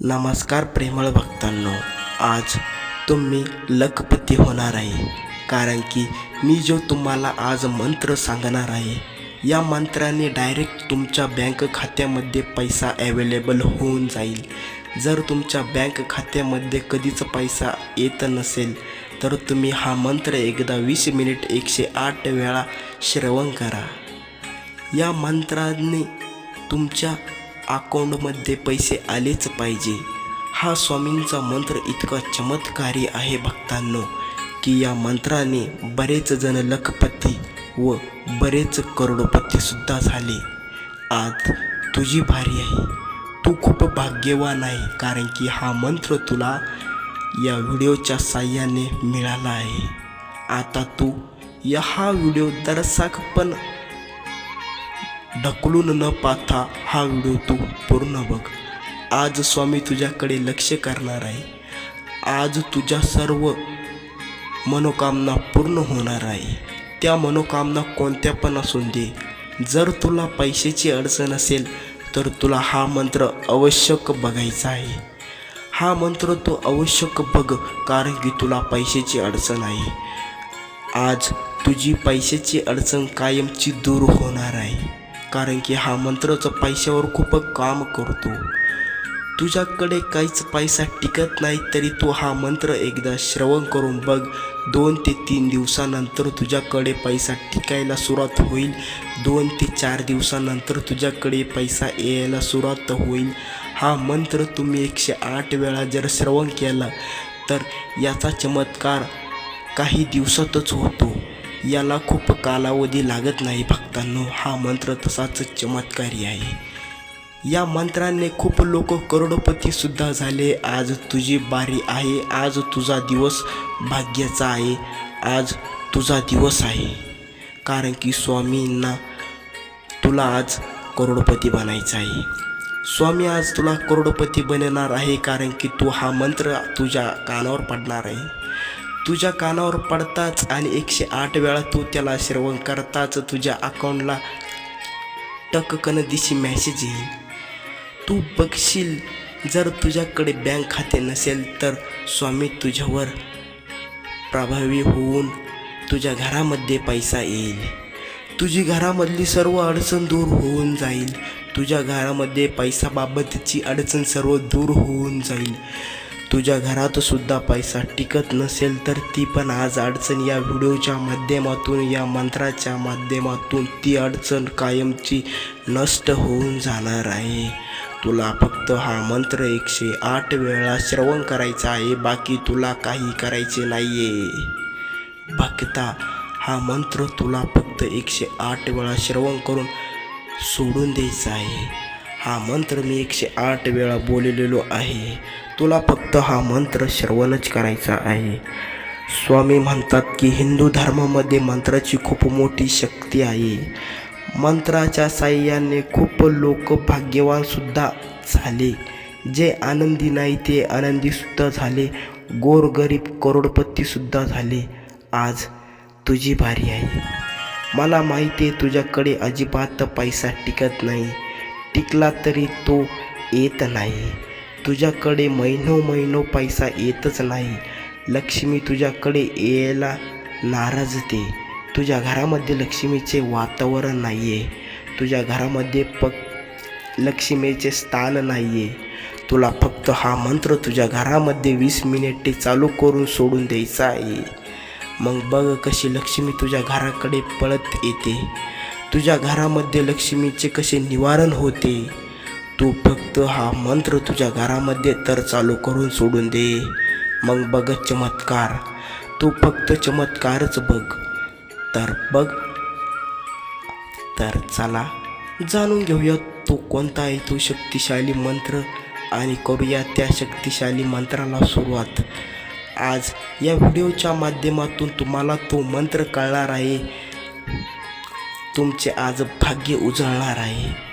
नमस्कार प्रेमळ भक्तांनो आज तुम्ही लखपती होणार आहे कारण की मी जो तुम्हाला आज मंत्र सांगणार आहे या मंत्राने डायरेक्ट तुमच्या बँक खात्यामध्ये पैसा अवेलेबल होऊन जाईल. जर तुमच्या बँक खात्यामध्ये कधीच पैसा येत नसेल तर तुम्ही हा मंत्र एकदा वीस मिनिट एकशे आठ वेळा श्रवण करा. या मंत्राने तुमच्या अकाउंटमध्ये पैसे आलेच पाहिजे. हा स्वामींचा मंत्र इतका चमत्कारी आहे भक्तांनो की या मंत्राने बरेच जण लखपती व बरेच करोडपतीसुद्धा झाले. आज तुझी भारी आहे. तू खूप भाग्यवान आहे कारण की हा मंत्र तुला या व्हिडिओच्या साह्याने मिळाला आहे. आता तू या हा व्हिडिओ दर्शक पण ढकलून न पाहता हा व्हिडिओ तू पूर्ण बघ. आज स्वामी तुझ्याकडे लक्ष करणार आहे. आज तुझ्या सर्व मनोकामना पूर्ण होणार आहे. त्या मनोकामना कोणत्या पण असून दे. जर तुला पैशाची अडचण असेल तर तुला हा मंत्र आवश्यक बघायचा आहे. हा मंत्र तू आवश्यक बघ कारण की तुला पैशाची अडचण आहे. आज तुझी पैशाची अडचण कायमची दूर होणार आहे. कारण की हा मंत्रचं पैशावर खूप काम करतो. तुझ्याकडे काहीच पैसा टिकत नाही तरी तू हा मंत्र एकदा श्रवण करून बघ. दोन ते तीन दिवसानंतर तुझ्याकडे पैसा टिकायला सुरुवात होईल. दोन ते चार दिवसानंतर तुझ्याकडे पैसा यायला सुरुवात होईल. हा मंत्र तुम्ही एकशे आठ वेळा जर श्रवण केला तर याचा चमत्कार काही दिवसातच होतो. याला खूप कालावधी लागत नाही भक्तांनो. हा मंत्र तसाच चमत्कारी आहे. या मंत्राने खूप लोक करोडपतीसुद्धा झाले. आज तुझी बारी आहे. आज तुझा दिवस भाग्याचा आहे. आज तुझा दिवस आहे. कारण की स्वामींना तुला आज करोडपती बनायचं आहे. स्वामी आज तुला करोडपती बनणार आहे. कारण की तू हा मंत्र तुझ्या कानावर पडणार आहे. तुझ्या कानावर पडताच आणि एकशे आठ वेळा तू त्याला श्रवण करताच तुझ्या अकाउंटला टककन दिशी मॅसेज येईल. तू बघशील जर तुझ्याकडे बँक खाते नसेल तर स्वामी तुझ्यावर प्रभावी होऊन तुझ्या घरामध्ये पैसा येईल. तुझी घरामधली सर्व अडचण दूर होऊन जाईल. तुझ्या घरामध्ये पैसाबाबतची अडचण सर्व दूर होऊन जाईल. तुझ्या घरात सुद्धा पैसा टिकत नसेल तर ती पण आज अडचण. या व्हिडिओच्या माध्यमातून या मंत्राच्या माध्यमातून ती अडचण कायमची नष्ट होऊन जाणार आहे. तुला फक्त हा मंत्र एकशे आठ वेळा श्रवण करायचा आहे बाकी तुला काही करायचे नाही आहे भक्ता हा मंत्र तुला फक्त एकशे आठ वेळा श्रवण करून सोडून द्यायचा आहे. हा मंत्र मी एकशे आठ वेळा बोललेलो आहे. तुला फक्त हा मंत्र श्रवणच करायचा आहे. स्वामी म्हणतात की हिंदू धर्मामध्ये मंत्राची खूप मोठी शक्ती आहे. मंत्राच्या साह्याने खूप लोक भाग्यवानसुद्धा झाले. जे आनंदी नाही ते आनंदीसुद्धा झाले. गोरगरीब करोडपतीसुद्धा झाले. आज तुझी भारी आहे. मला माहिती आहे तुझ्याकडे अजिबात पैसा टिकत नाही. टिकला तरी तो येत नाही. तुझ्याकडे महिनो महिनो पैसा येतच नाही. लक्ष्मी तुझ्याकडे यायला नाराजते तुझ्या घरामध्ये लक्ष्मीचे वातावरण नाही आहे तुझ्या घरामध्ये पक लक्ष्मीचे स्थान नाही आहे तुला फक्त हा मंत्र तुझ्या घरामध्ये वीस मिनिटे चालू करून सोडून द्यायचा आहे. मग बघ कशी लक्ष्मी तुझ्या घराकडे पळत येते. तुझ्या घरामध्ये लक्ष्मीचे कसे निवारण होते. तू फक्त हा मंत्र तुझ्या घरामध्ये तर चालू करून सोडून दे. मग बघ चमत्कार. तू फक्त चमत्कारच बघ. तर बघ. तर चला जाणून घेऊया तो कोणता आहे तो शक्तिशाली मंत्र आणि करूया त्या शक्तिशाली मंत्राला सुरुवात. आज या व्हिडिओच्या माध्यमातून तुम्हाला तो मंत्र कळणार आहे. तुमचे आज भाग्य उजळणार आहे.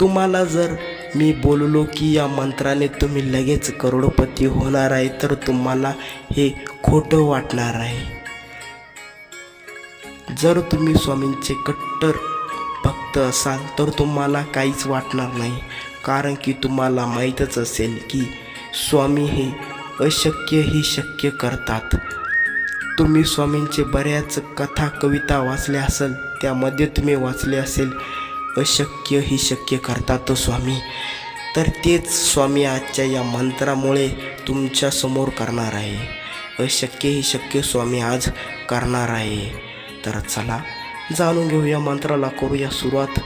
तुम्हाला जर मी बोललो की या मंत्राने तुम्ही लगेच करोडपती होणार आहे तर तुम्हाला हे खोटं वाटणार आहे. जर तुम्ही स्वामींचे कट्टर भक्त असाल तर तुम्हाला काहीच वाटणार नाही. कारण की तुम्हाला माहीतच असेल की स्वामी हे अशक्य ही शक्य करतात. तुम्ही स्वामींचे बऱ्याच कथा कविता वाचल्या असेल त्यामध्ये तुम्ही वाचले असेल अशक्य ही शक्य करतात स्वामी. तर तेच स्वामी आजच्या या मंत्रामुळे तुमच्यासमोर करणार आहे. अशक्य ही शक्य स्वामी आज करणार आहे. तर चला जाणून घेऊ या मंत्राला करूया सुरुवात.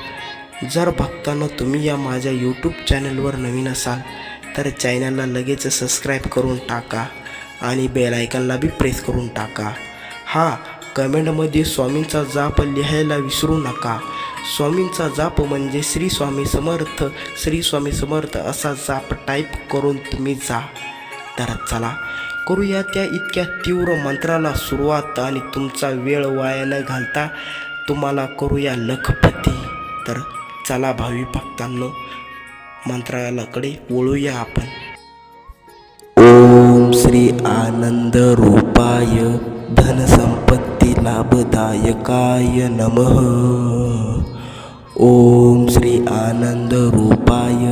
जर भक्तांनो तुम्ही या माझ्या यूट्यूब चॅनलवर नवीन असाल तर चॅनलला लगेच सबस्क्राईब करून टाका आणि बेल आयकनला बी प्रेस करून टाका. हा कमेंटमध्ये स्वामींचा जाप लिहायला विसरू नका. स्वामींचा जाप म्हणजे श्री स्वामी समर्थ श्री स्वामी समर्थ असा जाप टाईप करून तुम्ही जा. तर चला करूया त्या इतक्या तीव्र मंत्राला सुरुवात आणि तुमचा वेळ वाया न घालता तुम्हाला करूया लखपती. तर चला भावी भक्तांनो मंत्रालयाकडे वळूया आपण. ओम श्री आनंद रूपाय. धनसंपत्ती लाभदायकाय नमः। ओम श्री आनंद रूपाय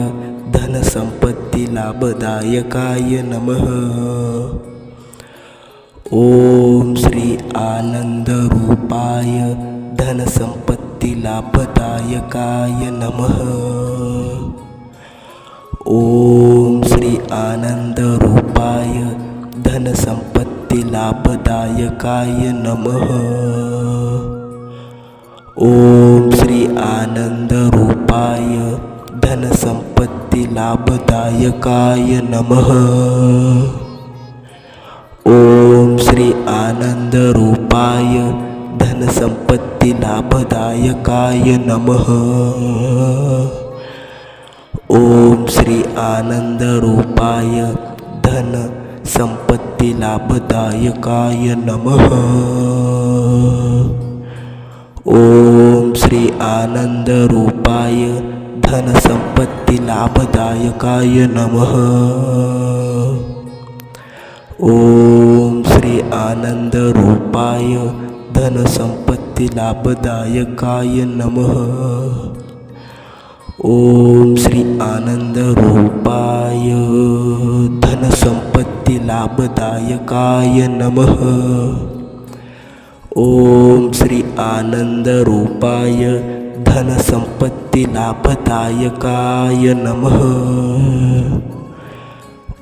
धनसंपत्ती लाभदायकाय नमः। ओम श्री आनंद रूपाय धनसंपत्ती लाभदायकाय नमः। ओम श्री आनंद रूपाय धनसंपत्ती लाभदायकाय नमः। ओम श्री आनंद रूपाय धनसंपत्ती लाभदायकाय नमः। ओम श्री आनंद रूपाय धनसंपत्ती लाभदायकाय नमः। ओम श्री आनंद रूपाय धन संपत्ती लाभदायकाय नमः. ओम श्री आनंद रूपाय लाभदायकाय नमः. ओम श्री आनंद रूपाय लाभदायकाय नमः. ओम श्री आनंद रूपाय धनसंपत्ती लाभदायकाय नमः। ओम श्री आनंद रूपाय धनसंपत्ती लाभदायकाय नमः।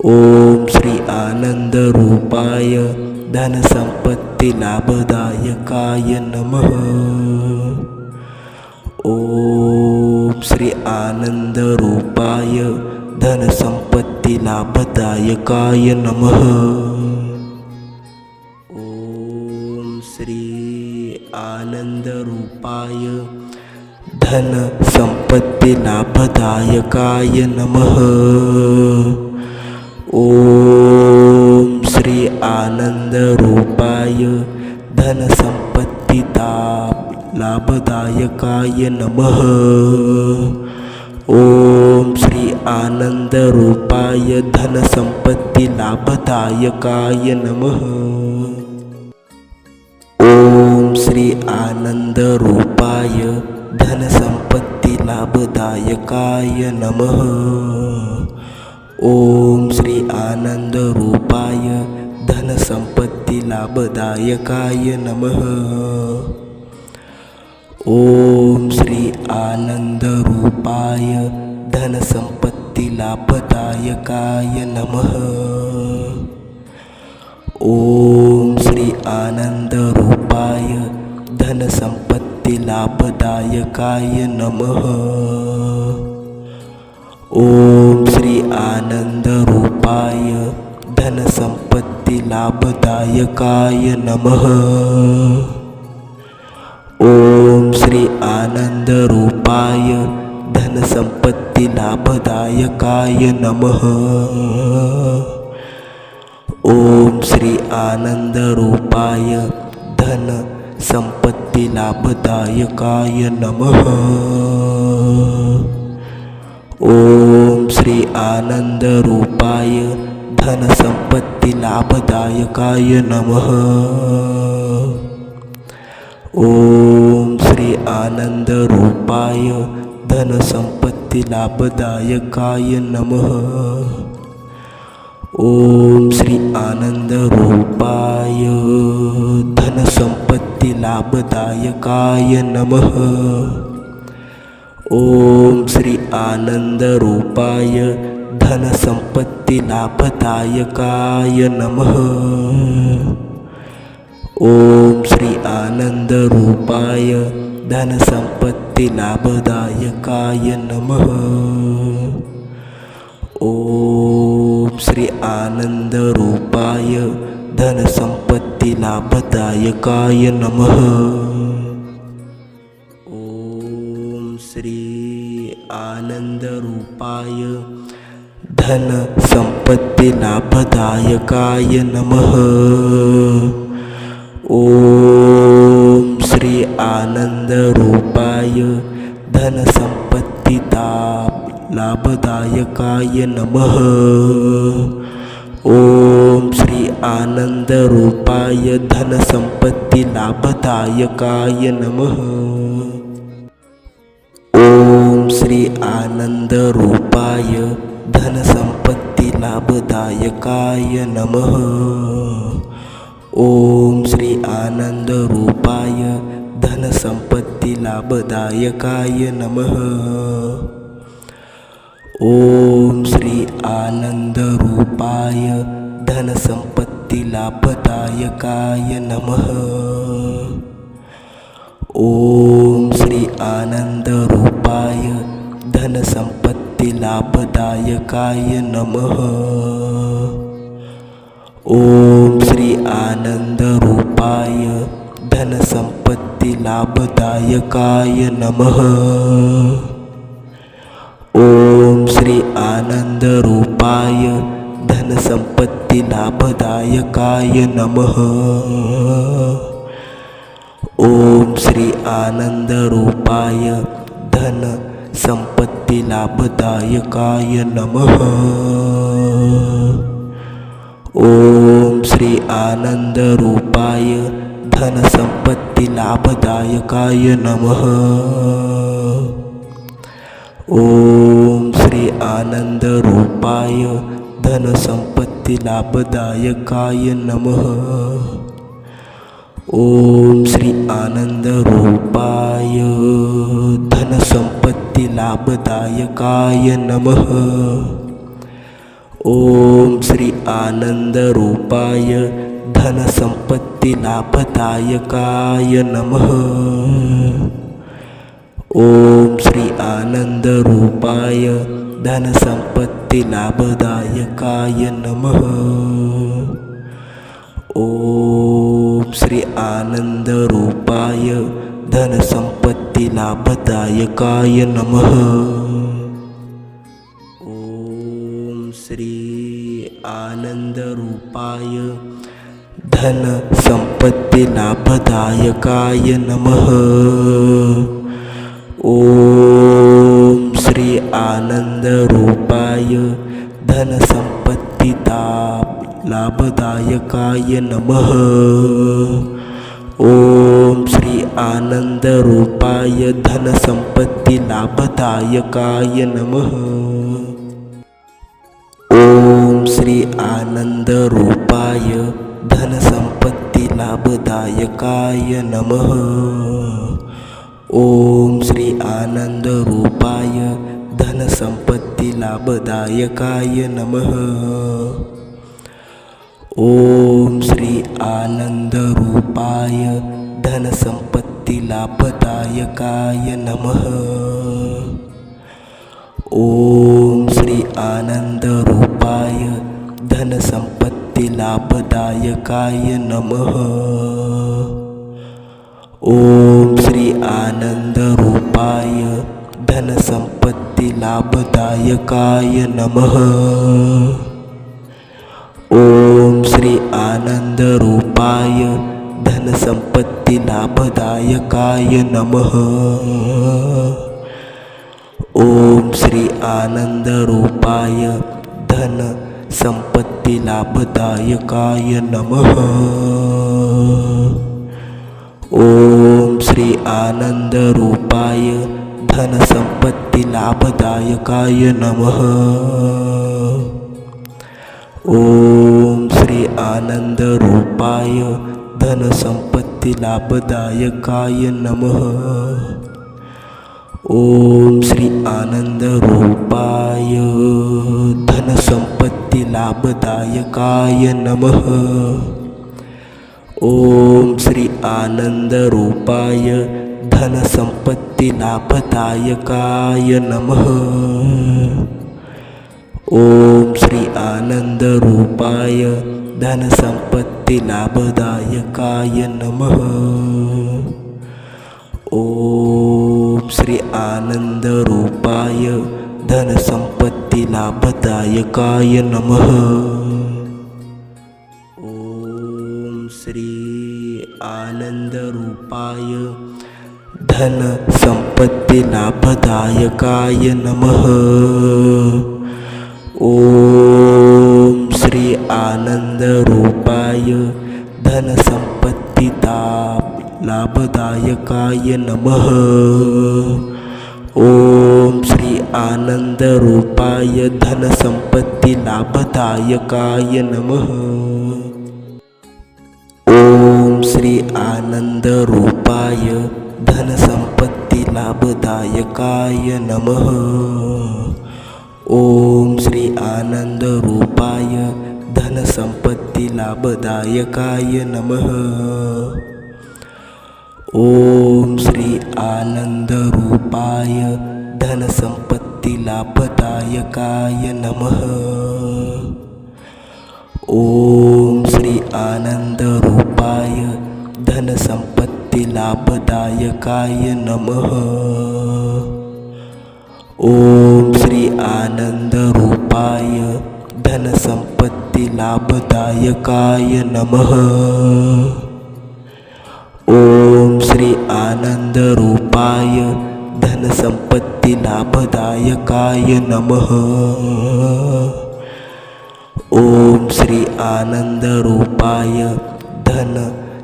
ओम श्री आनंद रूपाय धनसंपत्ती लाभदायकाय नमः। ओम श्री आनंद रूपाय धनसंपत्ती लाभदायकाय नमः। ओम श्री आनंद रूपाय धन संपत्ती लाभदायकाय नमः। ओम श्री आनंद रूपाय धन संपत्ती लाभदायकाय नमः। आनंद रूपाय लाभदायकाय नमः। ओम श्री आनन्दरूपाय धनसम्पत्तिलाभदायकाय धनसंपत्ती लाभदायकाय नमः। ओम श्री आनंद रूपाय धनसंपत्ती लाभदायकाय नमः। ओम श्री आनन्दरूपाय धनसम्पत्ति धनसंपत्ती लाभदायकाय नमः। ओम श्री आनंद रूपाय धनसंपत्ती लाभदायकाय नमः। ओम श्री आनंद रूपाय धनसंपत्ती लाभदायकाय नमः। ओम श्री आनंद रूपाय धनसंपत्ती लाभदायकाय नमः। ओम श्री आनंद रूपाय धन संपत्ती लाभदायकाय नमः। ओम श्री आनंद रूपाय धन संपत्ती लाभदायकाय नमः। ओम श्री आनंद रूपाय धनसंपत्ती लाभदायकाय नमः? ओम श्री आनंद रूपाय। धनसंपत्ती लाभदायकाय नमः? ओम श्री आनंद रूपाय। धनसंपत्ती लाभदायकाय नमः? ओम श्री आनंद रूपाय। धनसंपत्ती लाभदायकाय नमः। ओम श्री आनंद रूपाय धनसंपत्ती लाभदायकाय नमः। ओम श्री आनंद रूपाय धन संपत्ती लाभदायकाय नमः। ओम श्री आनंद रूपाय धन लाभदायकाय नमः। ओम श्री आनंद रूपाय धन लाभदायकाय नमः। ओम श्री आनंद रूपाय धनसंपत्ती लाभदायकाय नमः। ओम श्री आनंद रूपाय धनसंपत्ती लाभदायकाय नमः। ओम श्री आनंद रूपाय धनसंपत्ती लाभदायकाय नमः। ओम श्री आनंद रूपाय धनसंपत्ती लाभदायकाय नमः। ओम आनंद रूपाय धनसंपत्ती लाभदायकाय नमः। ओम श्री आनंद रूपाय धनसंपत्ती लाभदायकाय नमः। ओम श्री आनंद रूपाय धन संपत्ती लाभदायकाय नमः। ओम श्री आनंद रूपाय धन लाभदायकाय नमः। ओम श्री आनंद रूपाय धन लाभदायकाय नमः। ओम श्री आनंद रूपाय धनसंपत्ती लाभदायकाय नमः। ओम श्री आनन्दरूपाय धनसम्पत्तिलाभदायकाय नमः। ओम श्री आनन्दरूपाय धनसम्पत्तिलाभदायकाय नमः। ओम श्री आनन्दरूपाय धनसम्पत्तिलाभदायकाय नमः। आनंद रूपाय धन संपत्ती लाभदायकाय नमः। ओम श्री आनंद रूपाय धन संपत्ती लाभदायकाय नमः। ओम श्री आनंद रूपाय धन संपत्ती लाभदायकाय नमः। आनंद रूपाय धन संपत्ती लाभदायकाय नमः। ओम श्री आनंद रूपाय धन संपत्ती लाभदायकाय नमः। ओम श्री आनंद रूपाय धन संपत्ती लाभदायकाय नमः। ओम श्री आनंद रूपाय धनसंपत्ती लाभदायकाय नमः. ओम श्री आनंद रूपाय धनसंपत्ती लाभदायकाय नमः. ओम श्री आनंद रूपाय धनसंपत्ती लाभदायकाय नमः. ओम श्री आनंद रूपाय धन संपत्ती लाभदायकाय नमः. ओम श्री आनंद रूपाय धनसंपत्ती लाभदायकाय नमः. ओम श्री आनंद रूपाय धनसंपत्ती लाभदायकाय नमः. ओम श्री आनंद रूपाय धनसंपत्ती लाभदायकाय नमः। ओम श्री आनंद रूपाय धनसंपत्ती लाभदायकाय नमः। ओम श्री आनंद रूपाय धनसंपत्ती लाभदायकाय नमः। ओम श्री आनंद रूपाय धनसंपत्ती लाभदायकाय नमः? ओम श्री आनंद रूपाय धन संपत्ती लाभदायकाय नमः? ओम श्री आनंद रूपाय धन संपत्ती लाभदायकाय नमः। ओम श्री आनंद रूपाय धन लाभदायकाय नमः। ओम श्री आनंद रूपाय धनसंपत्ती लाभदायकाय नमः। ओम श्री आनंद रूपाय धनसंपत्ती लाभदायकाय नमः। ओम श्री आनंद रूपाय धनसंपत्ती लाभदायकाय नमः। ओम श्री आनंद रूपाय धनसंपत्ती लाभदायकाय नमः। ओम श्री आनंद रूपाय धनसंपत्ती लाभदायकाय नमः। ओम श्री आनंद रूपाय धनसंपत्ती लाभदायकाय नमः। ओम श्री आनंद रूपाय धन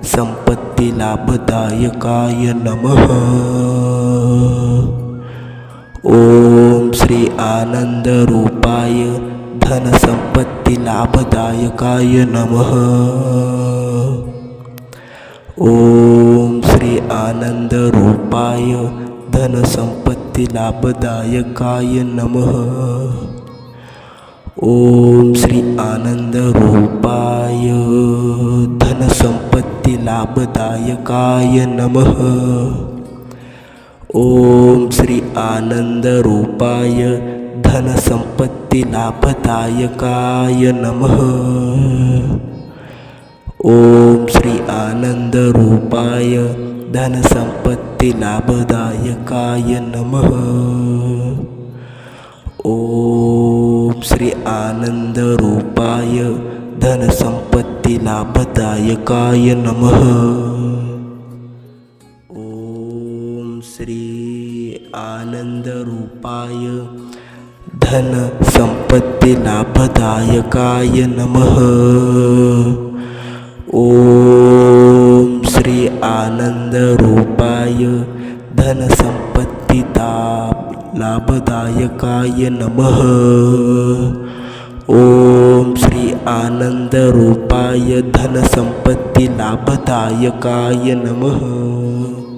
संपत्ती लाभदायकाय नमः। ओम श्री आनंद रूपाय धन संपत्ती लाभदायकाय नमः। ओम श्री आनंद रूपाय धन संपत्ती लाभदायकाय नमः। ओम श्री आनंद रूपाय धनसंपत्ती लाभदायकाय नमः। ओम श्री आनंद रूपाय धनसंपत्ती लाभदायकाय नमः। ओम श्री आनंद रूपाय धनसंपत्ती लाभदायकाय नमः। ओम श्री आनंद रूपाय धनसंपत्ती लाभदायकाय नमः। ओम श्री आनंद रूपाय धन संपत्ती लाभदायकाय नमः। ओम श्री आनंद रूपाय धन लाभदायकाय नमः। ओम श्री आनंद रूपाय धनसंपत्ती लाभदायकाय नमः।